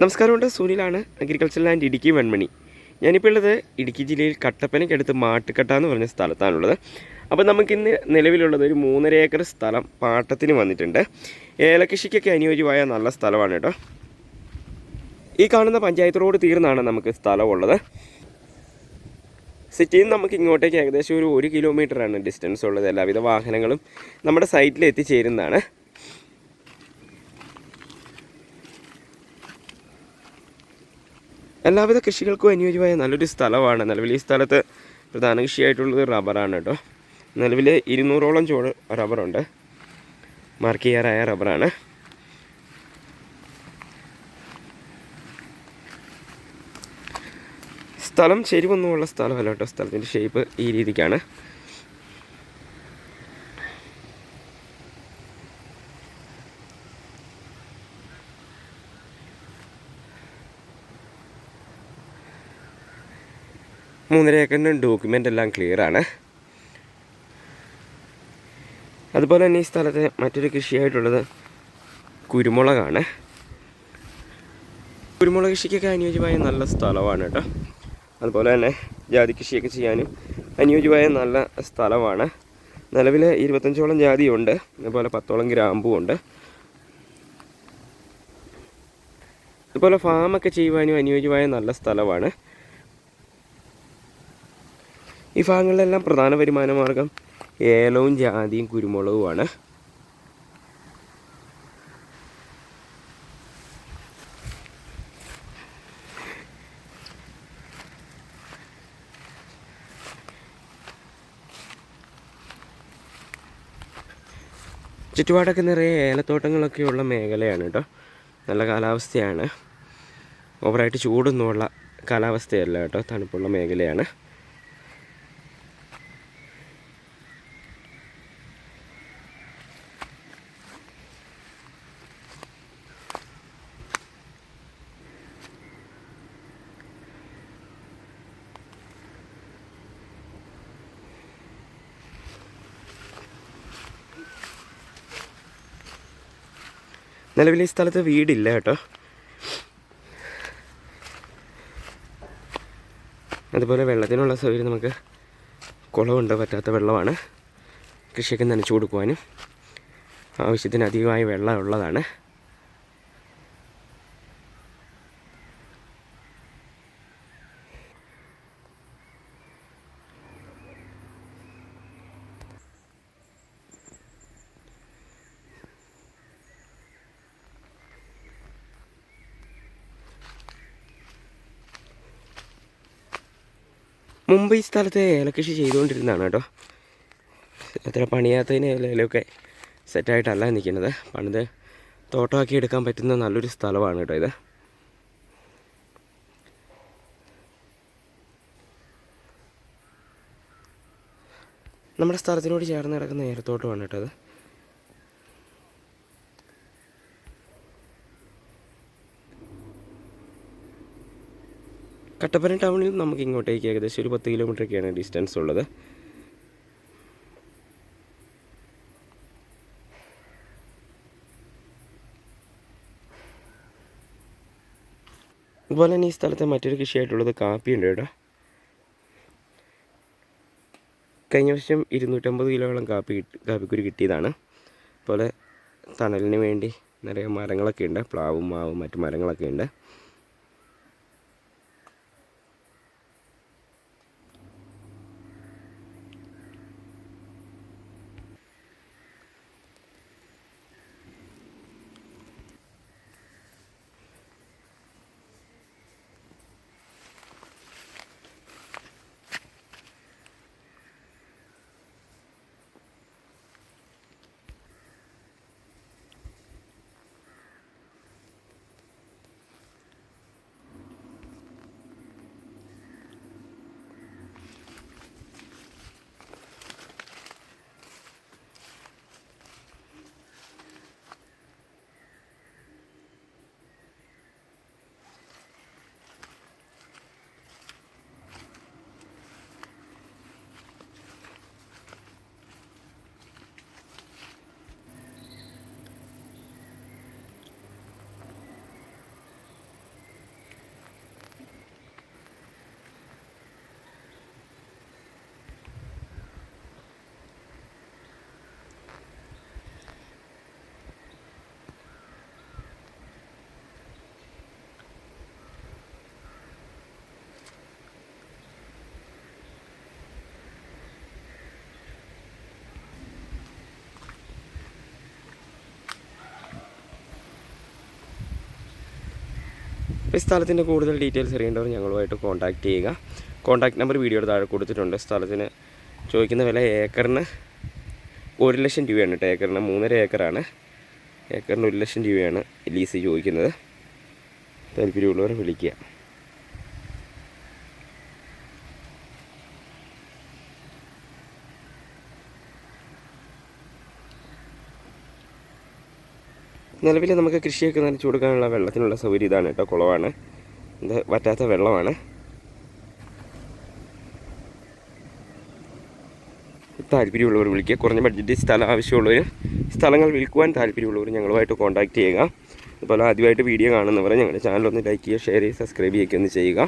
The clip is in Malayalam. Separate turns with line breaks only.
നമസ്കാരമുണ്ട്. സുനിലാണ് അഗ്രികൾച്ചർ ലാൻഡ് ഇടുക്കി വെൺമണി. ഞാനിപ്പോൾ ഉള്ളത് ഇടുക്കി ജില്ലയിൽ കട്ടപ്പനയ്ക്കടുത്ത് മാട്ടുക്കട്ട എന്ന് പറഞ്ഞ സ്ഥലത്താണുള്ളത്. അപ്പോൾ നമുക്കിന്ന് നിലവിലുള്ളത് ഒരു മൂന്നര ഏക്കർ സ്ഥലം പാട്ടത്തിന് വന്നിട്ടുണ്ട്. ഏലകൃഷിക്കൊക്കെ അനുയോജ്യമായ നല്ല സ്ഥലമാണ് കേട്ടോ. ഈ കാണുന്ന പഞ്ചായത്ത് റോഡ് തീർന്നാണ് നമുക്ക് സ്ഥലമുള്ളത്. സിറ്റിയിൽ നിന്ന് നമുക്ക് ഇങ്ങോട്ടേക്ക് ഏകദേശം ഒരു ഒരു കിലോമീറ്ററാണ് ഡിസ്റ്റൻസ് ഉള്ളത്. എല്ലാവിധ വാഹനങ്ങളും നമ്മുടെ സൈറ്റിൽ എത്തിച്ചേരുന്നതാണ്. എല്ലാവിധ കൃഷികൾക്കും അനുയോജ്യമായ നല്ലൊരു സ്ഥലമാണ്. നിലവിൽ ഈ സ്ഥലത്ത് പ്രധാന കൃഷിയായിട്ടുള്ളത് റബ്ബറാണ് കേട്ടോ. നിലവിൽ ഇരുന്നൂറോളം ചോട് റബ്ബറുണ്ട്. മാർക്ക് ചെയ്യാറായ റബ്ബറാണ്. സ്ഥലം ശരിവൊന്നുമുള്ള സ്ഥലമല്ല കേട്ടോ. സ്ഥലത്തിന്റെ ഷേപ്പ് ഈ രീതിക്കാണ്. മൂന്നര ഏക്കറിന്റെ ഡോക്യുമെന്റ് എല്ലാം ക്ലിയറാണ് അതുപോലെ തന്നെ ഈ സ്ഥലത്തെ മറ്റൊരു കൃഷിയായിട്ടുള്ളത് കുരുമുളകാണ്. കുരുമുളക് കൃഷിക്കൊക്കെ അനുയോജ്യമായ നല്ല സ്ഥലമാണ് കേട്ടോ. അതുപോലെ തന്നെ ജാതി കൃഷിയൊക്കെ ചെയ്യാനും അനുയോജ്യമായ നല്ല സ്ഥലമാണ്. നിലവിൽ ഇരുപത്തഞ്ചോളം ജാതിയുണ്ട്. അതുപോലെ പത്തോളം ഗ്രാമ്പും ഉണ്ട് അതുപോലെ ഫാമൊക്കെ ചെയ്യുവാനും അനുയോജ്യമായ നല്ല സ്ഥലമാണ്. ഈ ഭാഗങ്ങളിലെല്ലാം പ്രധാന വരുമാന മാർഗം ഏലവും ജാതിയും കുരുമുളകുമാണ് ചുറ്റുപാടൊക്കെ നിറയെ ഏലത്തോട്ടങ്ങളൊക്കെയുള്ള മേഖലയാണ് കേട്ടോ നല്ല കാലാവസ്ഥയാണ്. ഓവറായിട്ട് ചൂടൊന്നുമുള്ള കാലാവസ്ഥയല്ല കേട്ടോ തണുപ്പുള്ള മേഖലയാണ്. നിലവിൽ ഈ സ്ഥലത്ത് വീടില്ല കേട്ടോ. അതുപോലെ വെള്ളത്തിനുള്ള സൗകര്യം നമുക്ക് കുളമുണ്ട് പറ്റാത്ത വെള്ളമാണ്. കൃഷിയൊക്കെ നനച്ചു കൊടുക്കുവാനും ആവശ്യത്തിന് അധികമായി വെള്ളം ഉള്ളതാണ് മുമ്പ് ഈ സ്ഥലത്ത് ഏലകൃഷി ചെയ്തുകൊണ്ടിരുന്നതാണ് കേട്ടോ. അത്ര പണിയാത്തതിന് ഏലയിലൊക്കെ സെറ്റായിട്ടല്ല നിൽക്കുന്നത്. പണിത് തോട്ടമാക്കി എടുക്കാൻ പറ്റുന്ന നല്ലൊരു സ്ഥലമാണ് കേട്ടോ ഇത്. നമ്മുടെ സ്ഥലത്തിനോട് ചേർന്ന് കിടക്കുന്ന ഏലത്തോട്ടമാണ് കേട്ടോ അത് കട്ടപ്പന ടൗണിൽ നിന്ന് നമുക്ക് ഇങ്ങോട്ടേക്ക് ഏകദേശം ഒരു പത്ത് കിലോമീറ്ററൊക്കെയാണ് ഡിസ്റ്റൻസ് ഉള്ളത്. അതുപോലെ തന്നെ ഈ സ്ഥലത്തെ മറ്റൊരു കൃഷിയായിട്ടുള്ളത് കാപ്പിയുണ്ട് കേട്ടോ. കഴിഞ്ഞ വർഷം ഇരുന്നൂറ്റമ്പത് കിലോളം കാപ്പി കിട്ടി കാപ്പിക്കുരു കിട്ടിയതാണ്. അതുപോലെ തണലിന് വേണ്ടി നിറയെ മരങ്ങളൊക്കെ ഉണ്ട്. പ്ലാവും മാവും മറ്റു മരങ്ങളൊക്കെ ഉണ്ട്. അപ്പോൾ ഈ സ്ഥലത്തിന്റെ കൂടുതൽ ഡീറ്റെയിൽസ് അറിയേണ്ടവർ ഞങ്ങളുമായിട്ട് കോൺടാക്റ്റ് ചെയ്യുക. കോൺടാക്ട് നമ്പർ വീഡിയോയുടെ താഴെ കൊടുത്തിട്ടുണ്ട്. സ്ഥലത്തിന് ചോദിക്കുന്ന വില ഏക്കറിന് ഒരു ലക്ഷം രൂപയാണ് കേട്ടോ. ഏക്കറിന് മൂന്നര ഏക്കറാണ്. ഏക്കറിന് ഒരു ലക്ഷം രൂപയാണ് ലീസ് ചോദിക്കുന്നത്. താല്പര്യമുള്ളവരെ വിളിക്കുക. നിലവിൽ നമുക്ക് കൃഷിയൊക്കെ നനച്ചു കൊടുക്കാനുള്ള വെള്ളത്തിനുള്ള സൗകര്യം ഇതാണ് കേട്ടോ കുളമാണ് ഇത് വറ്റാത്ത വെള്ളമാണ്. താല്പര്യമുള്ളവർ വിളിക്കുക. കുറഞ്ഞ ബഡ്ജറ്റിൽ സ്ഥലം ആവശ്യമുള്ളവർ സ്ഥലങ്ങൾ വിൽക്കുവാൻ താല്പര്യമുള്ളവർ ഞങ്ങളുമായിട്ട് കോൺടാക്റ്റ് ചെയ്യുക. അതുപോലെ ആദ്യമായിട്ട് വീഡിയോ കാണുന്നവരെ ഞങ്ങളുടെ ചാനൽ ഒന്ന് ലൈക്ക് ചെയ്യുക ഷെയർ ചെയ്യുക സബ്സ്ക്രൈബ് ചെയ്യുകയൊക്കെ ഒന്ന് ചെയ്യുക.